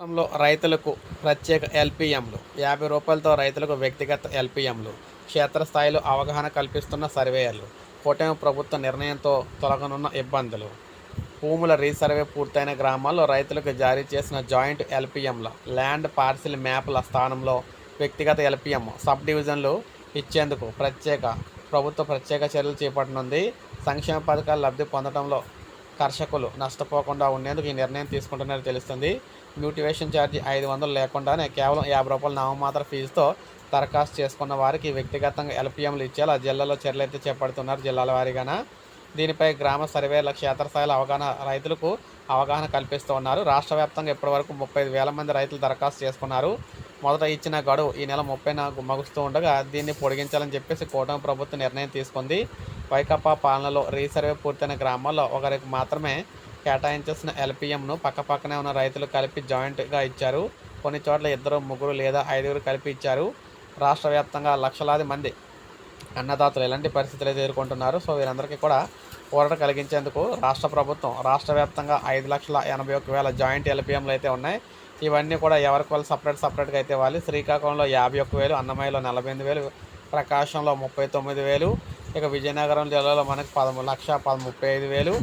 రాష్ట్రంలో రైతులకు ప్రత్యేక ఎల్పిఎంలు యాభై రూపాయలతో రైతులకు వ్యక్తిగత ఎల్పిఎంలు క్షేత్రస్థాయిలో అవగాహన కల్పిస్తున్న సర్వేయర్లు కూటమి ప్రభుత్వ నిర్ణయంతో తొలగనున్న ఇబ్బందులు. భూముల రీసర్వే పూర్తయిన గ్రామాల్లో రైతులకు జారీ చేసిన జాయింట్ ఎల్పిఎంల ల్యాండ్ పార్సిల్ మ్యాప్ల స్థానంలో వ్యక్తిగత ఎల్పిఎం సబ్ డివిజన్లు ఇచ్చేందుకు ప్రత్యేక ప్రభుత్వ ప్రత్యేక చర్యలు చేపట్టనుంది. సంక్షేమ పథకాలు లబ్ధి పొందడంలో కర్షకులు నష్టపోకుండా ఉండేందుకు ఈ నిర్ణయం తీసుకుంటున్నట్టు తెలుస్తుంది. మ్యూటివేషన్ ఛార్జీ ఐదు వందలు లేకుండానే కేవలం యాభై రూపాయల నామమాత్ర ఫీజుతో దరఖాస్తు చేసుకున్న వారికి వ్యక్తిగతంగా ఎల్పిఎంలు ఇచ్చేలా జిల్లాలో చర్యలైతే చేపడుతున్నారు జిల్లాల వారీగాన. దీనిపై గ్రామ సర్వేల క్షేత్రస్థాయిలో అవగాహన రైతులకు అవగాహన కల్పిస్తూ ఉన్నారు. రాష్ట్ర వ్యాప్తంగా ఇప్పటివరకు ముప్పై వేల మంది రైతులు దరఖాస్తు చేసుకున్నారు. మొదట ఇచ్చిన గడువు ఈ నెల ముప్పై నాకు మగుస్తూ ఉండగా దీన్ని పొడిగించాలని చెప్పేసి కూటమి ప్రభుత్వం నిర్ణయం తీసుకుంది. వైకాపా పాలనలో రీసర్వే పూర్తయిన గ్రామాల్లో ఒకరికి మాత్రమే కేటాయించాల్సిన ఎల్పిఎంను పక్కపక్కనే ఉన్న రైతులు కలిపి జాయింట్గా ఇచ్చారు. కొన్ని చోట్ల ఇద్దరు ముగ్గురు లేదా ఐదుగురు కలిపి ఇచ్చారు. రాష్ట్ర వ్యాప్తంగా లక్షలాది మంది అన్నదాతలు ఎలాంటి పరిస్థితులు ఎదుర్కొంటున్నారు? సో వీరందరికీ కూడా ఊరట కలిగించేందుకు రాష్ట్ర ప్రభుత్వం రాష్ట్ర వ్యాప్తంగా ఐదు లక్షల ఎనభై ఒక్క వేల జాయింట్ ఎల్పిఎంలు అయితే ఉన్నాయి. ఇవన్నీ కూడా ఎవరికి వాళ్ళు సపరేట్ సపరేట్గా అయితే వాళ్ళు శ్రీకాకుళంలో యాభై ఒక్క వేలు అన్నమయ్యలో నలభై ఎనిమిది వేలు ప్రకాశంలో ముప్పై తొమ్మిది వేలు ఇక విజయనగరం జిల్లాలో మనకు పదమూడు లక్ష పద ముప్పై ఐదు వేలు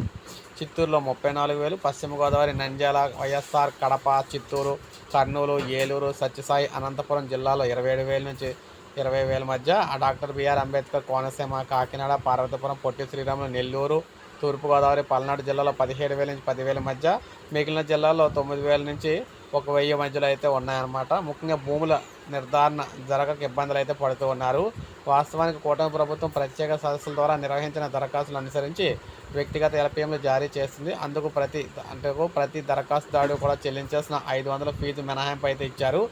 చిత్తూరులో ముప్పై నాలుగు వేలు పశ్చిమ గోదావరి నంద్యాల వైఎస్ఆర్ కడప చిత్తూరు కర్నూలు ఏలూరు సత్యసాయి అనంతపురం జిల్లాలో ఇరవై ఏడు వేల నుంచి ఇరవై వేల మధ్య ఆ doctor B R Ambedkar Konaseema Kakinada Parvathipuram Potti Sriramulu Nellore Thoorpu Godavari Palnadu జిల్లాలో పదిహేడు వేల నుంచి పదివేల మధ్య మిగిలిన జిల్లాల్లో తొమ్మిది వేల నుంచి ఒక వెయ్యి మధ్యలో అయితే ఉన్నాయన్నమాట. ముఖ్యంగా భూముల నిర్ధారణ జరగక ఇబ్బందులు అయితే పడుతూ ఉన్నారు. వాస్తవానికి కూటమి ప్రభుత్వం ప్రత్యేక సదస్సుల ద్వారా నిర్వహించిన దరఖాస్తులు అనుసరించి వ్యక్తిగత ఎల్పిఎంలు జారీ చేసింది. అందుకు ప్రతి అంటే ప్రతి దరఖాస్తుదారుడు కూడా చెల్లించాల్సిన ఐదు వందల ఫీజు మినహాయింపు అయితే ఇచ్చారు.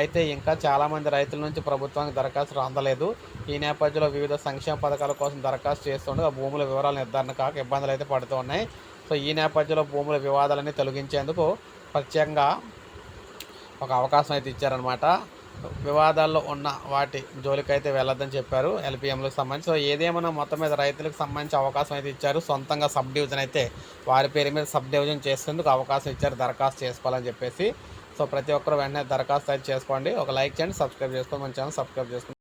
అయితే ఇంకా చాలామంది రైతుల నుంచి ప్రభుత్వానికి దరఖాస్తులు అందలేదు ఈ నేపథ్యంలో వివిధ సంక్షేమ పథకాల కోసం దరఖాస్తు చేస్తుండగా భూముల వివరాలు నిర్ధారణ కాక ఇబ్బందులు అయితే పడుతూ ఉన్నాయి. సో ఈ నేపథ్యంలో భూముల వివాదాలని తొలగించేందుకు ప్రత్యేకంగా ఒక అవకాశం అయితే ఇచ్చారనమాట వివాదాల్లో ఉన్న వాటి జోలికైతే వెళ్ళొద్దని చెప్పారు ఎల్పిఎంలకు సంబంధించి. సో ఏదేమైనా మొత్తం మీద రైతులకు సంబంధించి అవకాశం అయితే ఇచ్చారు. సొంతంగా సబ్ డివిజన్ అయితే వారి పేరు మీద సబ్ డివిజన్ చేసేందుకు అవకాశం ఇచ్చారు. దరఖాస్తు చేసుకోవాలని చెప్పేసి. సో ప్రతి ఒక్కరు వెంటనే దరఖాస్తు అయితే చేసుకోండి. ఒక లైక్ చేయండి సబ్స్క్రైబ్ చేసుకోండి. మన ఛానల్ సబ్స్క్రైబ్ చేసుకోండి.